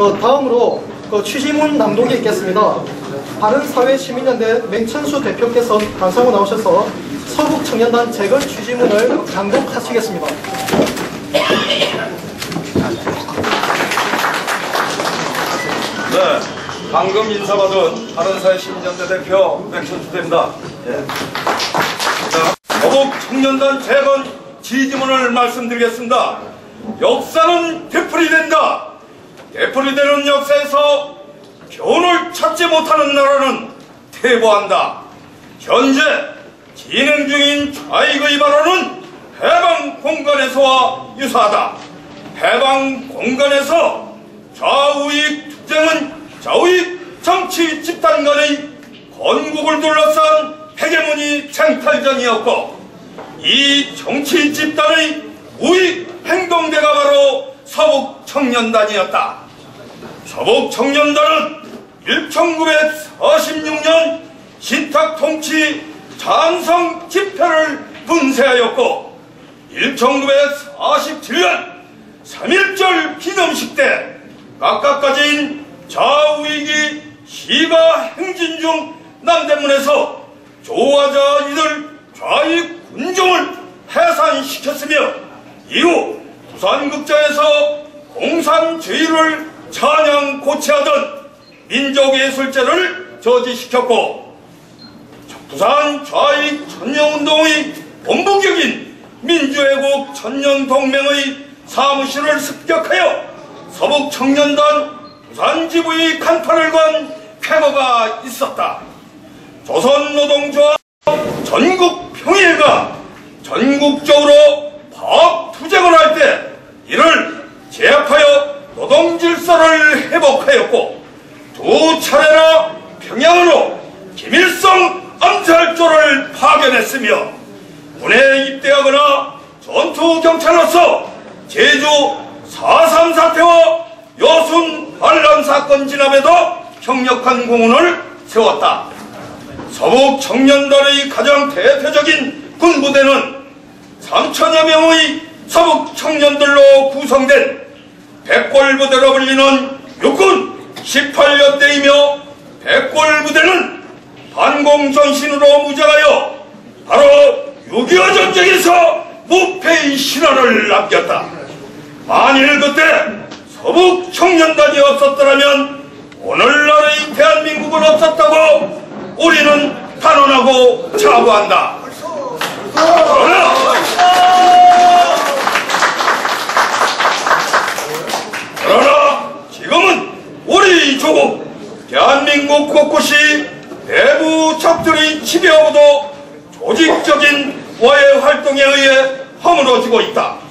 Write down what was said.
어, 다음으로 그 취지문 낭독이 있겠습니다. 바른사회시민연대 맹천수 대표께서 반성으로 나오셔서 서북청년단 재건 취지문을 낭독하시겠습니다. 네, 방금 인사받은 바른사회 시민연대 대표 맥천수 대입니다. 예. 자, 거북 청년단 재건 지지문을 말씀드리겠습니다. 역사는 되풀이 된다. 되풀이 되는 역사에서 교훈을 찾지 못하는 나라는 퇴보한다. 현재 진행 중인 좌익의 발언은 해방 공간에서와 유사하다. 해방 공간에서 좌우익 투쟁은 좌우익 정치 집단 간의 건국을 둘러싼 헤게모니 쟁탈전이었고 이 정치 집단의 우익 행동대가 바로 서북 청년단이었다. 서북 청년단은 1946년 신탁 통치 찬성 집회를 분쇄하였고 1947년 3.1절 기념식 때 각각까지인 좌우익이 시가 행진 중 남대문에서 조화자 이들 좌익 군종을 해산시켰으며 이후 부산극장에서 공산주의를 찬양 고취하던 민족예술제를 저지시켰고 부산 좌익 천년운동의 본부격인 민주애국 천년동맹의 사무실을 습격하여 서북 청년단 부산지부의 간판을 건 쾌거가 있었다. 조선노동조합 전국 평일과 전국적으로 파업 투쟁을 할 때 이를 제압하여 노동 질서를 회복하였고 두 차례나 평양으로 김일성 암살조를 파견했으며 군에 입대하거나 전투 경찰로서 제주 4.3 사태와 여순 반란 사건 진압에도強力한 공헌을 세웠다. 서북 청년단의 가장 대표적인 군부대는 3천여 명의 서북 청년들로 구성된 백골부대로 불리는 육군 18년대이며 백골부대는 반공전신으로 무장하여 바로 6.25 전쟁에서 무패의 신화를 남겼다. 만일 그때 서북 청년단이 없었더라면 오늘날의 대한민국은 없었다고 우리는 단언하고 자부한다. 조국 대한민국 곳곳이 내부 적들의 지배하고도 조직적인 와해 활동에 의해 허물어지고 있다.